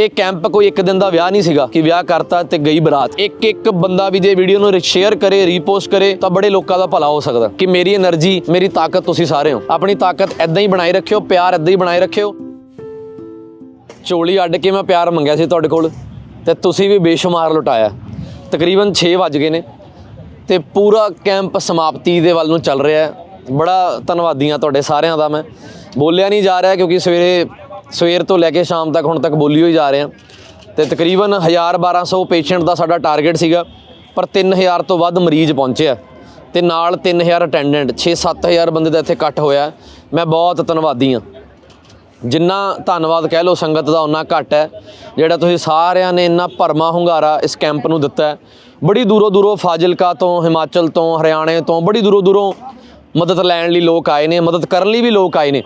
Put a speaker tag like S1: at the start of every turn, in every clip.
S1: ਇਹ ਕੈਂਪ ਕੋਈ ਇੱਕ ਦਿਨ ਦਾ ਵਿਆਹ ਨਹੀਂ ਸੀਗਾ ਕਿ ਵਿਆਹ ਕਰਤਾ ਤੇ ਗਈ ਬਰਾਤ। ਇੱਕ ਇੱਕ ਬੰਦਾ ਵੀ ਜੇ ਵੀਡੀਓ ਨੂੰ ਸ਼ੇਅਰ ਕਰੇ ਰੀਪੋਸਟ ਕਰੇ, ਤਾਂ ਬੜੇ ਲੋਕਾਂ ਦਾ ਭਲਾ ਹੋ ਸਕਦਾ। ਕਿ ਮੇਰੀ એનર્ਜੀ ਮੇਰੀ ਤਾਕਤ ਤੁਸੀਂ ਸਾਰੇ ਹੋ। ਆਪਣੀ ਤਾਕਤ ਐਦਾਂ ਹੀ ਬਣਾਈ ਰੱਖਿਓ, ਪਿਆਰ ਐਦਾਂ ਹੀ ਬਣਾਈ ਰੱਖਿਓ। ਚੋਲੀ ਅੱਡ ਕੇ ਮੈਂ ਪਿਆਰ ਮੰਗਿਆ ਸੀ ਤੁਹਾਡੇ ਕੋਲ, ਤੇ ਤੁਸੀਂ ਵੀ ਬੇਸ਼ੁਮਾਰ ਲੁਟਾਇਆ। ਤਕਰੀਬਨ 6 ਵਜ ਗਏ ਨੇ, ਤੇ ਪੂਰਾ ਕੈਂਪ ਸਮਾਪਤੀ ਦੇ ਵੱਲ ਨੂੰ ਚੱਲ ਰਿਹਾ ਹੈ। ਬੜਾ ਧੰਨਵਾਦੀ ਆ ਤੁਹਾਡੇ ਸਾਰਿਆਂ ਦਾ ਮੈਂ। ਬੋਲਿਆ ਨਹੀਂ ਜਾ ਰਿਹਾ ਕਿਉਂਕਿ ਸਵੇਰੇ ਸਵੇਰ ਤੋਂ ਲੈ ਕੇ ਸ਼ਾਮ ਤੱਕ, ਹੁਣ ਤੱਕ ਬੋਲੀ ਹੋਈ ਜਾ ਰਹੇ ਹਾਂ ਤੇ ਤਕਰੀਬਨ 1000 1200 ਪੇਸ਼ੈਂਟ ਦਾ ਸਾਡਾ ਟਾਰਗੇਟ ਸੀਗਾ, ਪਰ 3000 ਤੋਂ ਵੱਧ ਮਰੀਜ਼ ਪਹੁੰਚਿਆ ਤੇ ਨਾਲ 3000 ਅਟੈਂਡੈਂਟ 6-7000 ਬੰਦੇ ਦਾ ਇੱਥੇ ਇਕੱਠ ਹੋਇਆ। ਮੈਂ ਬਹੁਤ ਧੰਨਵਾਦੀ ਹਾਂ। ਜਿੰਨਾ ਧੰਨਵਾਦ ਕਹਿ ਲਓ, ਸੰਗਤ ਦਾ ਉਨਾ ਘੱਟ ਹੈ। ਜਿਹੜਾ ਤੁਸੀਂ ਸਾਰਿਆਂ ਨੇ ਇੰਨਾ ਭਰਮਾ ਹੁੰਗਾਰਾ ਇਸ ਕੈਂਪ ਨੂੰ ਦਿੱਤਾ ਬੜੀ ਦੂਰੋਂ ਦੂਰੋਂ ਫਾਜ਼ਿਲਕਾ ਤੋਂ, ਹਿਮਾਚਲ ਤੋਂ, ਹਰਿਆਣੇ ਤੋਂ, ਬੜੀ ਦੂਰੋਂ ਦੂਰੋਂ ਮਦਦ ਲੈਣ ਲਈ ਲੋਕ ਆਏ ਨੇ, ਮਦਦ ਕਰਨ ਲਈ ਵੀ ਲੋਕ ਆਏ ਨੇ।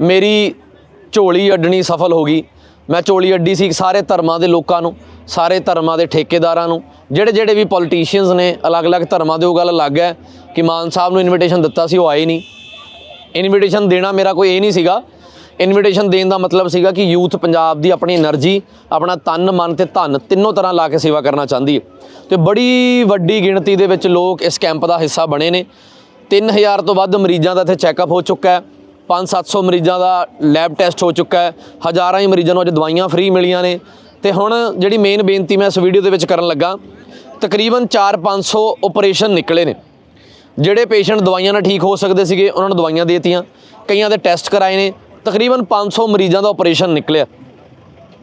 S1: ਮੇਰੀ ਝੋਲੀ ਅੱਡਣੀ ਸਫਲ ਹੋ ਗਈ। ਮੈਂ ਝੋਲੀ ਅੱਡੀ ਸੀ ਸਾਰੇ ਧਰਮਾਂ ਦੇ ਲੋਕਾਂ ਨੂੰ, ਸਾਰੇ ਧਰਮਾਂ ਦੇ ਠੇਕੇਦਾਰਾਂ ਨੂੰ। ਜਿਹੜੇ ਜਿਹੜੇ ਵੀ ਪੋਲੀਟੀਸ਼ੀਅਨਸ ਨੇ, ਅਲੱਗ-ਅਲੱਗ ਧਰਮਾਂ ਦੇ ਉਹ ਗੱਲ ਅਲੱਗ ਹੈ ਕਿ ਮਾਨ ਸਾਹਿਬ ਨੂੰ ਇਨਵੀਟੇਸ਼ਨ ਦਿੱਤਾ ਸੀ, ਉਹ ਆਏ ਨਹੀਂ। ਇਨਵੀਟੇਸ਼ਨ ਦੇਣਾ ਮੇਰਾ ਕੋਈ ਇਹ ਨਹੀਂ ਸੀਗਾ। ਇਨਵੀਟੇਸ਼ਨ ਦੇਣ ਦਾ ਮਤਲਬ ਸੀਗਾ ਕਿ ਯੂਥ ਪੰਜਾਬ ਦੀ ਆਪਣੀ એનર્ਜੀ ਆਪਣਾ ਤਨ, ਮਨ ਤੇ ਧਨ ਤਿੰਨੋਂ ਤਰ੍ਹਾਂ ਲਾ ਕੇ ਸੇਵਾ ਕਰਨਾ ਚਾਹੁੰਦੀ ਹੈ। ਤੇ ਬੜੀ ਵੱਡੀ ਗਿਣਤੀ ਦੇ ਵਿੱਚ ਲੋਕ ਇਸ ਕੈਂਪ ਦਾ ਹਿੱਸਾ ਬਣੇ ਨੇ। 3000 ਤੋਂ ਵੱਧ ਮਰੀਜ਼ਾਂ ਦਾ ਇੱਥੇ ਚੈੱਕਅਪ ਹੋ ਚੁੱਕਾ ਹੈ। 5-700 ਮਰੀਜ਼ਾਂ ਦਾ ਲੈਬ ਟੈਸਟ ਹੋ ਚੁੱਕਾ ਹੈ। ਹਜ਼ਾਰਾਂ ਹੀ ਮਰੀਜ਼ਾਂ ਨੂੰ ਅੱਜ ਦਵਾਈਆਂ ਫ੍ਰੀ ਮਿਲੀਆਂ ਨੇ। ਤੇ ਹੁਣ ਜਿਹੜੀ ਮੇਨ ਬੇਨਤੀ ਮੈਂ ਇਸ ਵੀਡੀਓ ਦੇ ਵਿੱਚ ਕਰਨ ਲੱਗਾ, ਤਕਰੀਬਨ 4-500 ਆਪਰੇਸ਼ਨ ਨਿਕਲੇ ਨੇ। ਜਿਹੜੇ ਪੇਸ਼ੈਂਟ ਦਵਾਈਆਂ ਨਾਲ ਠੀਕ ਹੋ ਸਕਦੇ ਸੀਗੇ, ਉਹਨਾਂ ਨੂੰ ਦਵਾਈਆਂ ਦੇਤੀਆਂ। ਕਈਆਂ ਦੇ ਟੈਸਟ ਕਰਾਏ ਨੇ। ਤਕਰੀਬਨ 500 ਮਰੀਜ਼ਾਂ ਦਾ ਆਪਰੇਸ਼ਨ ਨਿਕਲਿਆ।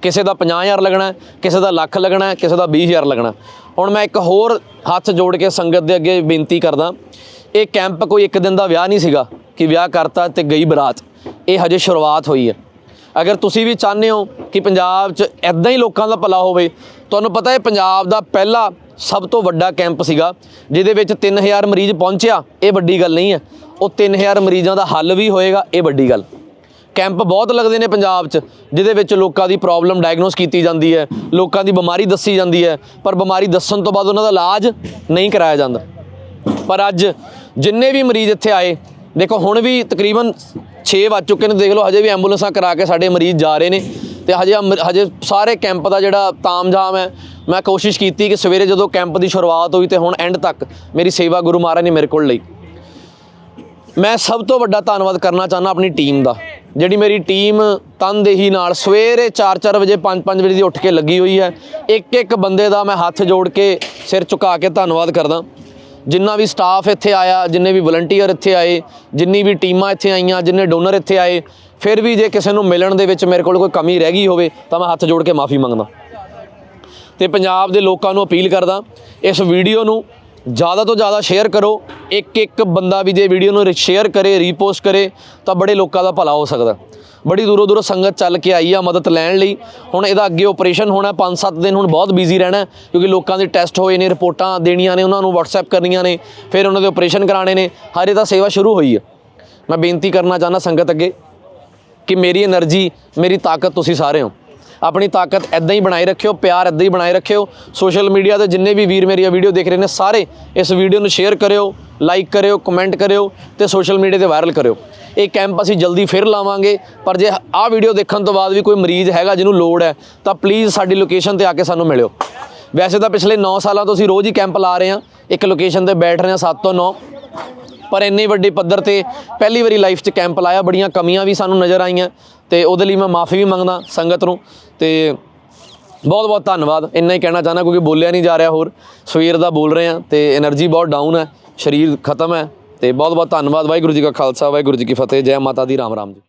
S1: ਕਿਸੇ ਦਾ 50000 ਲੱਗਣਾ ਕਿਸੇ ਦਾ ਲੱਖ ਲੱਗਣਾ ਕਿਸੇ ਦਾ 20000 ਲੱਗਣਾ ਹੁਣ ਮੈਂ ਇੱਕ ਹੋਰ ਹੱਥ ਜੋੜ ਕੇ ਸੰਗਤ ਦੇ ਅੱਗੇ ਬੇਨਤੀ ਕਰਦਾ। ਇਹ ਕੈਂਪ ਕੋਈ ਇੱਕ ਦਿਨ ਦਾ ਵਿਆਹ ਨਹੀਂ ਸੀਗਾ। ਕਿ ਵਿਆਹ ਕਰਤਾ ਤੇ ਗਈ ਬਰਾਤ। ਇਹ ਹਜੇ ਸ਼ੁਰੂਆਤ ਹੋਈ ਹੈ। ਅਗਰ ਤੁਸੀਂ ਵੀ ਚਾਹੁੰਦੇ ਹੋ ਕਿ ਪੰਜਾਬ 'ਚ ਐਦਾਂ ਹੀ ਲੋਕਾਂ ਦਾ ਭਲਾ ਹੋਵੇ, ਤੁਹਾਨੂੰ ਪਤਾ ਹੈ ਪੰਜਾਬ ਦਾ ਪਹਿਲਾ ਸਭ ਤੋਂ ਵੱਡਾ ਕੈਂਪ ਸੀਗਾ, ਜਿਹਦੇ ਵਿੱਚ 3000 ਮਰੀਜ਼ ਪਹੁੰਚਿਆ, ਇਹ ਵੱਡੀ ਗੱਲ ਨਹੀਂ ਹੈ। ਉਹ 3000 ਮਰੀਜ਼ਾਂ ਦਾ ਹੱਲ ਵੀ ਹੋਏਗਾ, ਇਹ ਵੱਡੀ ਗੱਲ। ਕੈਂਪ ਬਹੁਤ ਲੱਗਦੇ ਨੇ ਪੰਜਾਬ 'ਚ, ਜਿਹਦੇ ਵਿੱਚ ਲੋਕਾਂ ਦੀ ਪ੍ਰੋਬਲਮ ਡਾਇਗਨੋਸ ਕੀਤੀ ਜਾਂਦੀ ਹੈ, ਲੋਕਾਂ ਦੀ ਬਿਮਾਰੀ ਦੱਸੀ ਜਾਂਦੀ ਹੈ, ਪਰ ਬਿਮਾਰੀ ਦੱਸਣ ਤੋਂ ਬਾਅਦ ਉਹਨਾਂ ਦਾ ਇਲਾਜ ਨਹੀਂ ਕਰਾਇਆ ਜਾਂਦਾ। ਪਰ ਅੱਜ ਜਿੰਨੇ ਵੀ ਮਰੀਜ਼ ਇੱਥੇ ਆਏ ਦੇਖੋ, ਹੁਣ ਵੀ ਤਕਰੀਬਨ 6 ਵੱਜ ਚੁੱਕੇ ਨੇ, ਦੇਖ ਲਓ, ਹਜੇ ਵੀ ਐਂਬੂਲੈਂਸਾਂ ਕਰਾ ਕੇ ਸਾਡੇ ਮਰੀਜ਼ ਜਾ ਰਹੇ ਨੇ ਤੇ ਹਜੇ ਅਮ- ਹਜੇ ਸਾਰੇ ਕੈਂਪ ਦਾ ਜਿਹੜਾ ਤਾਮਝਾਮ ਹੈ, ਮੈਂ ਕੋਸ਼ਿਸ਼ ਕੀਤੀ ਕਿ ਸਵੇਰੇ ਜਦੋਂ ਕੈਂਪ ਦੀ ਸ਼ੁਰੂਆਤ ਹੋਈ ਤੇ ਹੁਣ ਐਂਡ ਤੱਕ ਮੇਰੀ ਸੇਵਾ ਗੁਰੂ ਮਹਾਰਾਜ ਨੇ ਮੇਰੇ ਕੋਲ ਲਈ। ਮੈਂ ਸਭ ਤੋਂ ਵੱਡਾ ਧੰਨਵਾਦ ਕਰਨਾ ਚਾਹੁੰਦਾ ਆਪਣੀ ਟੀਮ ਦਾ, ਜਿਹੜੀ ਮੇਰੀ ਟੀਮ ਤਨਦੇਹੀ ਨਾਲ ਸਵੇਰੇ 4-4 ਵਜੇ 5-5 ਵਜੇ ਦੀ ਉੱਠ ਕੇ ਲੱਗੀ ਹੋਈ ਹੈ। ਇੱਕ ਇੱਕ ਬੰਦੇ ਦਾ ਮੈਂ ਹੱਥ ਜੋੜ ਕੇ ਸਿਰ ਝੁਕਾ ਕੇ ਧੰਨਵਾਦ ਕਰਦਾ। ਜਿੰਨਾ ਵੀ ਸਟਾਫ ਇੱਥੇ ਆਇਆ, ਜਿੰਨੇ ਵੀ ਵਲੰਟੀਅਰ ਇੱਥੇ ਆਏ, ਜਿੰਨੀ ਵੀ ਟੀਮਾਂ ਇੱਥੇ ਆਈਆਂ, ਜਿੰਨੇ ਡੋਨਰ ਇੱਥੇ ਆਏ, ਫਿਰ ਵੀ ਜੇ ਕਿਸੇ ਨੂੰ ਮਿਲਣ ਦੇ ਵਿੱਚ ਮੇਰੇ ਕੋਲ ਕੋਈ ਕਮੀ ਰਹਿ ਗਈ ਹੋਵੇ, ਤਾਂ ਮੈਂ ਹੱਥ ਜੋੜ ਕੇ ਮਾਫੀ ਮੰਗਦਾ। ਤੇ ਪੰਜਾਬ ਦੇ ਲੋਕਾਂ ਨੂੰ ਅਪੀਲ ਕਰਦਾ, ਇਸ ਵੀਡੀਓ ਨੂੰ ਜ਼ਿਆਦਾ ਤੋਂ ਜ਼ਿਆਦਾ ਸ਼ੇਅਰ ਕਰੋ। ਇੱਕ ਇੱਕ ਬੰਦਾ ਵੀ ਜੇ ਵੀਡੀਓ ਨੂੰ ਸ਼ੇਅਰ ਕਰੇ ਰੀਪੋਸਟ ਕਰੇ, ਤਾਂ ਬੜੇ ਲੋਕਾਂ ਦਾ ਭਲਾ ਹੋ ਸਕਦਾ। ਬੜੀ ਦੂਰੋਂ ਦੂਰੋਂ ਸੰਗਤ ਚੱਲ ਕੇ ਆਈ ਆ ਮਦਦ ਲੈਣ ਲਈ। ਹੁਣ ਇਹਦਾ ਅੱਗੇ ਆਪਰੇਸ਼ਨ ਹੋਣਾ 5-7 ਦਿਨ ਹੁਣ ਬਹੁਤ ਬਿਜ਼ੀ ਰਹਿਣਾ ਕਿਉਂਕਿ ਲੋਕਾਂ ਦੇ ਟੈਸਟ ਹੋਏ ਨੇ, ਰਿਪੋਰਟਾਂ ਦੇਣੀਆਂ ਨੇ, ਉਹਨਾਂ ਨੂੰ WhatsApp ਕਰਨੀਆਂ ਨੇ, ਫਿਰ ਉਹਨਾਂ ਦੇ ਆਪਰੇਸ਼ਨ ਕਰਾਣੇ ਨੇ। ਹਰ ਇਹਦਾ ਸੇਵਾ ਸ਼ੁਰੂ ਹੋਈ ਆ। ਮੈਂ ਬੇਨਤੀ ਕਰਨਾ ਚਾਹੁੰਦਾ ਸੰਗਤ ਅੱਗੇ ਕਿ ਮੇਰੀ એનર્ਜੀ ਮੇਰੀ ਤਾਕਤ ਤੁਸੀਂ ਸਾਰੇ ਹੋ। ਆਪਣੀ ਤਾਕਤ ਐਦਾਂ ਹੀ ਬਣਾਈ ਰੱਖਿਓ, ਪਿਆਰ ਐਦਾਂ ਹੀ ਬਣਾਈ ਰੱਖਿਓ। ਸੋਸ਼ਲ ਮੀਡੀਆ ਤੇ ਜਿੰਨੇ ਵੀ ਵੀਰ ਮੇਰੀਆਂ ਵੀਡੀਓ ਦੇਖ ਰਹੇ ਨੇ, ਸਾਰੇ ਇਸ ਵੀਡੀਓ ਨੂੰ ਸ਼ੇਅਰ ਕਰਿਓ ਲਾਈਕ ਕਰਿਓ ਕਮੈਂਟ ਕਰਿਓ ਤੇ ਸੋਸ਼ਲ ਮੀਡੀਆ ਤੇ ਵਾਇਰਲ ਕਰਿਓ। ਇਹ ਕੈਂਪ ਅਸੀਂ ਜਲਦੀ ਫਿਰ ਲਾਵਾਂਗੇ, ਪਰ ਜੇ ਆਹ ਵੀਡੀਓ ਦੇਖਣ ਤੋਂ ਬਾਅਦ ਵੀ ਕੋਈ ਮਰੀਜ਼ ਹੈਗਾ ਜਿਹਨੂੰ ਲੋੜ ਹੈ, ਤਾਂ ਪਲੀਜ਼ ਸਾਡੀ ਲੋਕੇਸ਼ਨ ਤੇ ਆ ਕੇ ਸਾਨੂੰ ਮਿਲਿਓ। ਵੈਸੇ ਤਾਂ ਪਿਛਲੇ 9 ਸਾਲਾਂ ਤੋਂ ਅਸੀਂ ਰੋਜ਼ ਹੀ ਕੈਂਪ ਲਾ ਰਹੇ ਹਾਂ, ਇੱਕ ਲੋਕੇਸ਼ਨ ਤੇ ਬੈਠ ਰਹੇ ਹਾਂ 7 ਤੋਂ 9 ਪਰ ਇੰਨੇ ਵੱਡੇ ਪੱਧਰ ਤੇ ਪਹਿਲੀ ਵਾਰੀ ਲਾਈਫ 'ਚ ਕੈਂਪ ਲਾਇਆ, ਬੜੀਆਂ ਕਮੀਆਂ ਵੀ ਸਾਨੂੰ ਨਜ਼ਰ ਆਈਆਂ ਤੇ ਉਹਦੇ ਲਈ ਮੈਂ ਮਾਫੀ ਵੀ ਮੰਗਦਾ ਸੰਗਤ ਨੂੰ ਤੇ ਬਹੁਤ ਬਹੁਤ ਧੰਨਵਾਦ। ਇੰਨਾ ਹੀ ਕਹਿਣਾ ਚਾਹਨਾ ਕਿਉਂਕਿ ਬੋਲਿਆ ਨਹੀਂ ਜਾ ਰਿਹਾ ਹੋਰ। ਸਵੇਰ ਦਾ ਬੋਲ ਰਹੇ ਆ ਤੇ એનર્ਜੀ ਬਹੁਤ ਡਾਊਨ ਹੈ, ਸਰੀਰ ਖਤਮ ਹੈ ਤੇ ਬਹੁਤ ਬਹੁਤ ਧੰਨਵਾਦ। ਵਾਹਿਗੁਰੂ ਜੀ ਕਾ ਖਾਲਸਾ, ਵਾਹਿਗੁਰੂ ਜੀ ਕੀ ਫਤਿਹ। ਜੈ ਮਾਤਾ ਦੀ, ਰਾਮ ਰਾਮ ਜੀ।